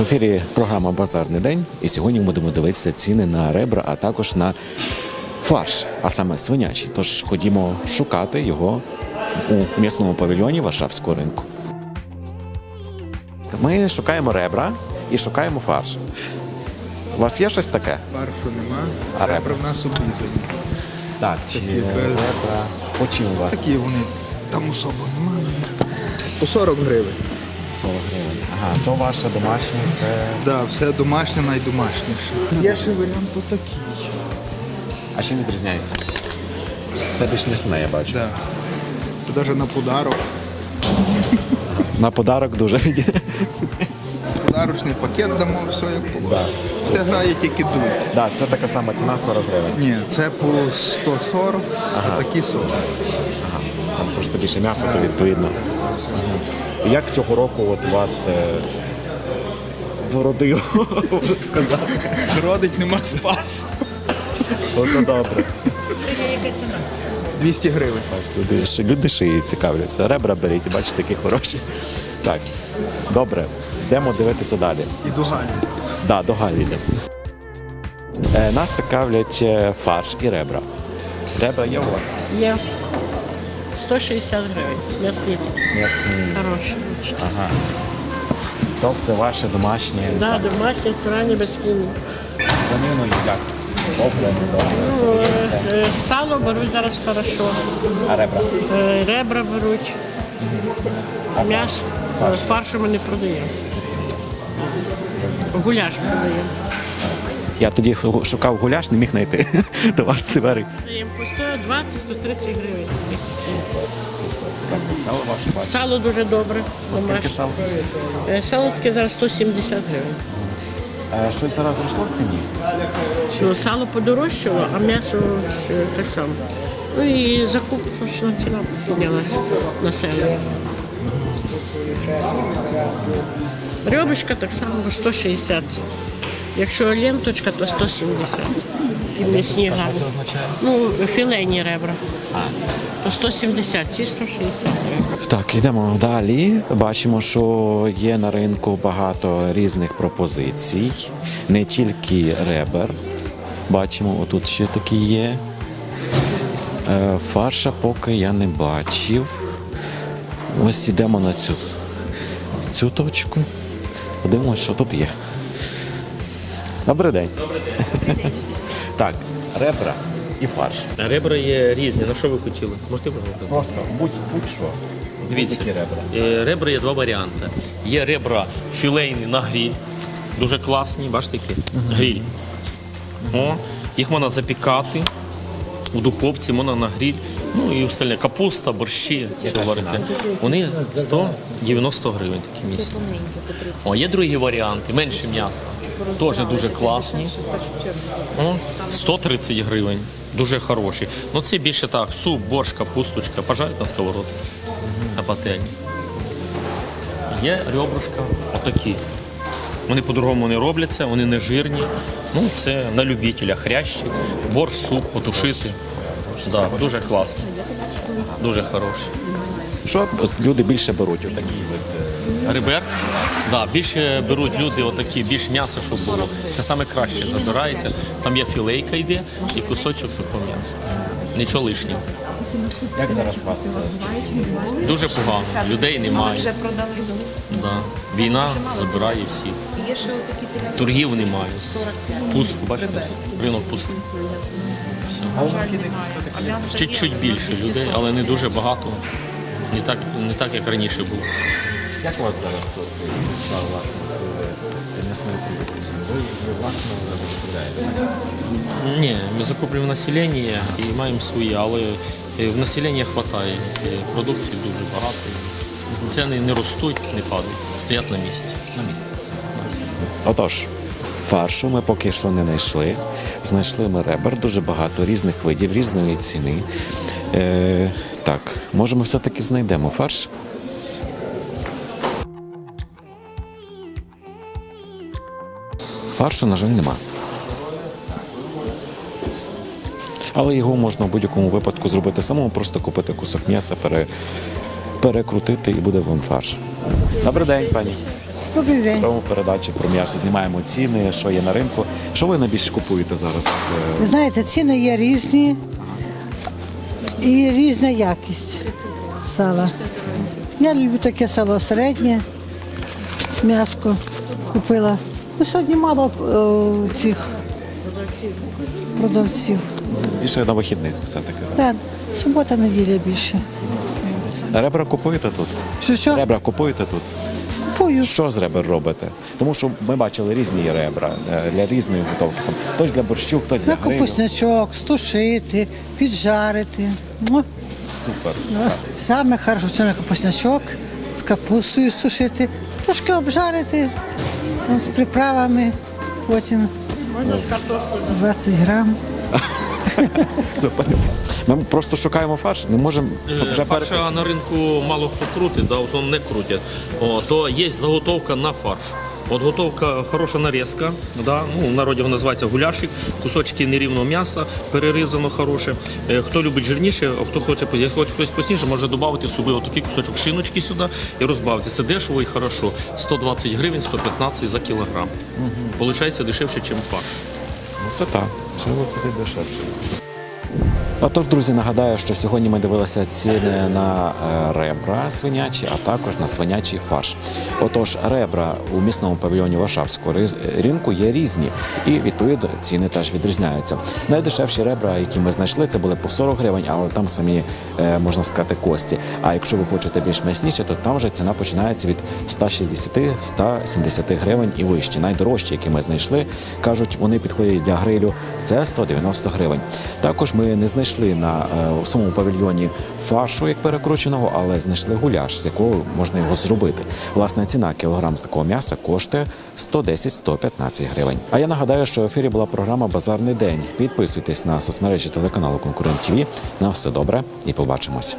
В ефірі програма Базарний день. І сьогодні ми будемо дивитися ціни на ребра, а також на фарш, а саме свинячий. Тож ходімо шукати його у м'ясному павільйоні Варшавського ринку. Ми шукаємо ребра і шукаємо фарш. У вас є щось таке? Фаршу нема, А ребра ребра? в нас обрізані. Так, чи без- ребра? Чим у вас? Такі вони там особо нема. По 40 гривень. 40 гривень. Ага, то ваше домашнє, це Да, все домашнє найдомашніше. Є ще варіант отакий. А чим відрізняється? Це більш м'ясне, я бачу. Да. Навіть на подарок. На подарок дуже. Подарочний пакет дамо, все як положено. Да. Все грає тільки дух. да, це така сама ціна 40 гривень. Ні, це по 140, а такі 40. Ага. Там просто більше м'яса, то відповідно. Мгм. Як цього року от у вас е, вродило, можна сказати? Родить нема спасу. Ото добре. 200 гривень. Люди, ще- люди шиї цікавляться. Ребра беріть, бачите, такі хороші. Так, добре, йдемо дивитися далі. І дугалі. Да, до Галі йдемо. Е, нас цікавлять е, фарш і ребра. Ребра є у вас? Є 160 гривень. М'ясні такі. М'ясні. Хороші. Ага. То все ваше домашнє. Да, домашні сторони без хімії. Свинину як? Добре. Ну, Подивіться. е, Сало беруть зараз хорошо. А ребра? Е, Ребра беруть. М'ясо. Е, Фаршу ми не продаємо. Гуляш продаємо. Я тоді шукав гуляш, не міг знайти. До вас тепер. Продаємо по 120-130 гривень. Сало ваше. Сало дуже добре. Скільки сало? Е, Сало таке зараз 170 гривень. Щось зараз зросло в ціні? Ну, сало подорожчало, а м'ясо е, так само. Ну і закупочна ціна піднялася населення. Ребочка так само 160. Якщо ленточка, то 170. І м'ясні гарні. Ну, філейні ребра. То 170, ці 160 гривень. Так, йдемо далі. Бачимо, що є на ринку багато різних пропозицій, не тільки ребер. Бачимо, отут ще такі є. Е, Фарша поки я не бачив. Ось йдемо на цю, цю точку. Подивимось, що тут є. Добрий день. Добрий день. так, ребра і фарш. Ребра є різні. На що ви хотіли? Можете вибрати? Просто будь, будь-що. Дивіться, Будь-які ребра. е, ребра є два варіанти. Є ребра філейні на гріль, дуже класні, бачите які? Гріль. О, їх можна запікати у духовці, можна на гріль. Ну і остальне капуста, борщі, що варити. Вони 190 гривень такі місці. О, є другі варіанти, менше м'яса. Теж дуже класні. О, 130 гривень. Дуже хороші. Ну це більше так, суп, борщ, капусточка, пожарить на сковородці, на пательні. Є ребрушка, отакі. Вони по-другому не робляться, вони не жирні. Ну, це на любителя хрящі, борщ, суп, потушити. Да, дуже класно. Дуже хороший. Що люди більше беруть? у от, е, Ребер, да, більше беруть люди отакі, більш м'яса, щоб було. Це саме краще забирається. Там є філейка йде і кусочок такого м'яса. Нічого лишнього. Як зараз у вас е. Дуже погано. Людей немає. Вже продали. Да. Війна забирає всіх. Є ще отакі телятки. Торгів немає. Пусто, бачите? Ринок пустий. Чуть-чуть більше людей, але не дуже багато. Не так, не так як раніше було. Як у вас зараз от, справа власне з е, м'ясною продукцією? Ви, ви власно? Ні, ми закуплюємо населення і маємо свої, але е, в населення вистачає. Продукції дуже багато. Ціни не ростуть, не падають, стоять на місці. На місці. Отож, фаршу ми поки що не знайшли. Знайшли ми ребер, дуже багато різних видів, різної ціни. Е, так, може ми все-таки знайдемо фарш? Фаршу, на жаль, нема. Але його можна в будь-якому випадку зробити самому, просто купити кусок м'яса, пере, перекрутити і буде вам фарш. Добрий день, пані. Добрий день. Прямо передачі про м'ясо знімаємо ціни, що є на ринку. Що ви найбільше купуєте зараз? Ви знаєте, ціни є різні і різна якість сала. Я люблю таке сало середнє, м'яско купила. Ну, сьогодні мало е, цих продавців. Більше на вихідних все-таки. Так, субота, неділя більше. Ребра купуєте тут? Що що? Ребра купуєте тут? Купую. Що з ребер робите? Тому що ми бачили різні ребра е, для різної готовки. Там хтось для борщу, хтось для На грилю. капуснячок, стушити, піджарити. Ну, Супер. Саме хорошо це на капуснячок з капустою стушити, трошки обжарити з приправами, потім 20 грам. Ми просто шукаємо фарш, не можемо вже пере... Фарша на ринку мало хто крутить, да, в основному не крутять. О, то є заготовка на фарш. От готовка хороша нарізка, да, ну, в народі його називається гуляшик, кусочки нерівного м'яса, перерізано хороше. Е, Хто любить жирніше, а хто хоче, хоче хтось вкусніше, може додати собі отакий кусочок шиночки сюди і розбавити. Це дешево і хорошо. 120 гривень, 115 за кілограм. Получається дешевше, ніж фарш. Ну, Це так, все виходить дешевше. Отож, друзі, нагадаю, що сьогодні ми дивилися ціни на е, ребра свинячі, а також на свинячий фарш. Отож, ребра у місному павільйоні Варшавського ринку є різні, і відповідно ціни теж відрізняються. Найдешевші ребра, які ми знайшли, це були по 40 гривень, але там самі е, можна сказати кості. А якщо ви хочете більш м'ясніше, то там вже ціна починається від 160-170 гривень і вище. Найдорожчі, які ми знайшли, кажуть, вони підходять для грилю. Це 190 гривень. Також ми не знайшли на е, самому павільйоні фаршу як перекрученого, але знайшли гуляш, з якого можна його зробити. Власне ціна кілограм з такого м'яса коштує 110-115 гривень. А я нагадаю, що в ефірі була програма Базарний день. Підписуйтесь на соцмережі телеканалу Конкурент ТВ. На все добре і побачимось.